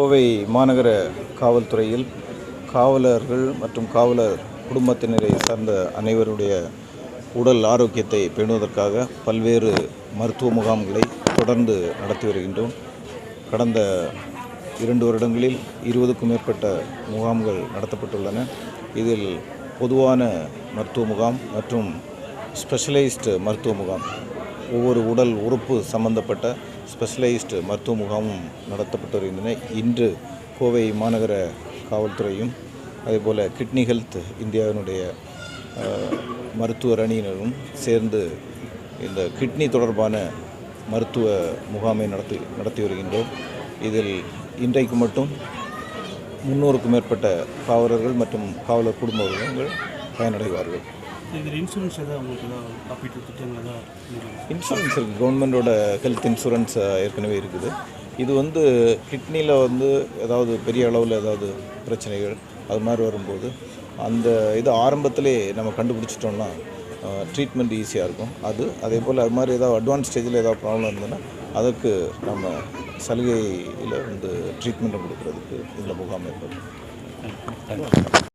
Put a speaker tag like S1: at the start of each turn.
S1: கோவை மாநகர காவல்துறையில் காவலர்கள் மற்றும் காவலர் குடும்பத்தினரை சார்ந்த அனைவருடைய உடல் ஆரோக்கியத்தை பேணுவதற்காக பல்வேறு மருத்துவ முகாம்களை தொடர்ந்து நடத்தி வருகின்றோம். கடந்த இரண்டு வருடங்களில் இருபதுக்கும் மேற்பட்ட முகாம்கள் நடத்தப்பட்டுள்ளன. இதில் பொதுவான மருத்துவ முகாம் மற்றும் ஸ்பெஷலைஸ்டு மருத்துவ முகாம் ஒவ்வொரு உடல் உறுப்பு சம்பந்தப்பட்ட ஸ்பெஷலைஸ்டு மருத்துவ முகாமும் நடத்தப்பட்டு வருகின்றன. இன்று கோவை மாநகர காவல்துறையும் அதேபோல் கிட்னி ஹெல்த் இந்தியாவினுடைய மருத்துவர் அணியினரும் சேர்ந்து இந்த கிட்னி தொடர்பான மருத்துவ முகாமை நடத்தி நடத்தி வருகின்றோம். இதில் இன்றைக்கு மட்டும் முன்னூறுக்கும் மேற்பட்ட காவலர்கள் மற்றும் காவலர் குடும்ப பயனடைவார்கள்.
S2: இதில் இன்சூரன்ஸ் ஏதாவது உங்களுக்கு ஏதாவது காப்பீட்டு திட்டங்கள் ஏதாவது உங்களுக்கு
S1: இன்சூரன்ஸ் இருக்குது கவர்மெண்டோட ஹெல்த் இன்சூரன்ஸ் ஏற்கனவே இருக்குது. இது வந்து கிட்னியில் வந்து ஏதாவது பெரிய அளவில் ஏதாவது பிரச்சனைகள் அது மாதிரி வரும்போது அந்த இது ஆரம்பத்திலே நம்ம கண்டுபிடிச்சிட்டோம்னா ட்ரீட்மெண்ட் ஈஸியாக இருக்கும். அது அதே போல் அது மாதிரி ஏதாவது அட்வான்ஸ் ஸ்டேஜில் ஏதாவது ப்ராப்ளம் இருந்ததுன்னா அதுக்கு நம்ம சலுகையில் வந்து ட்ரீட்மெண்ட்டை கொடுக்கறதுக்கு இந்த முகாம் ஏற்படும்.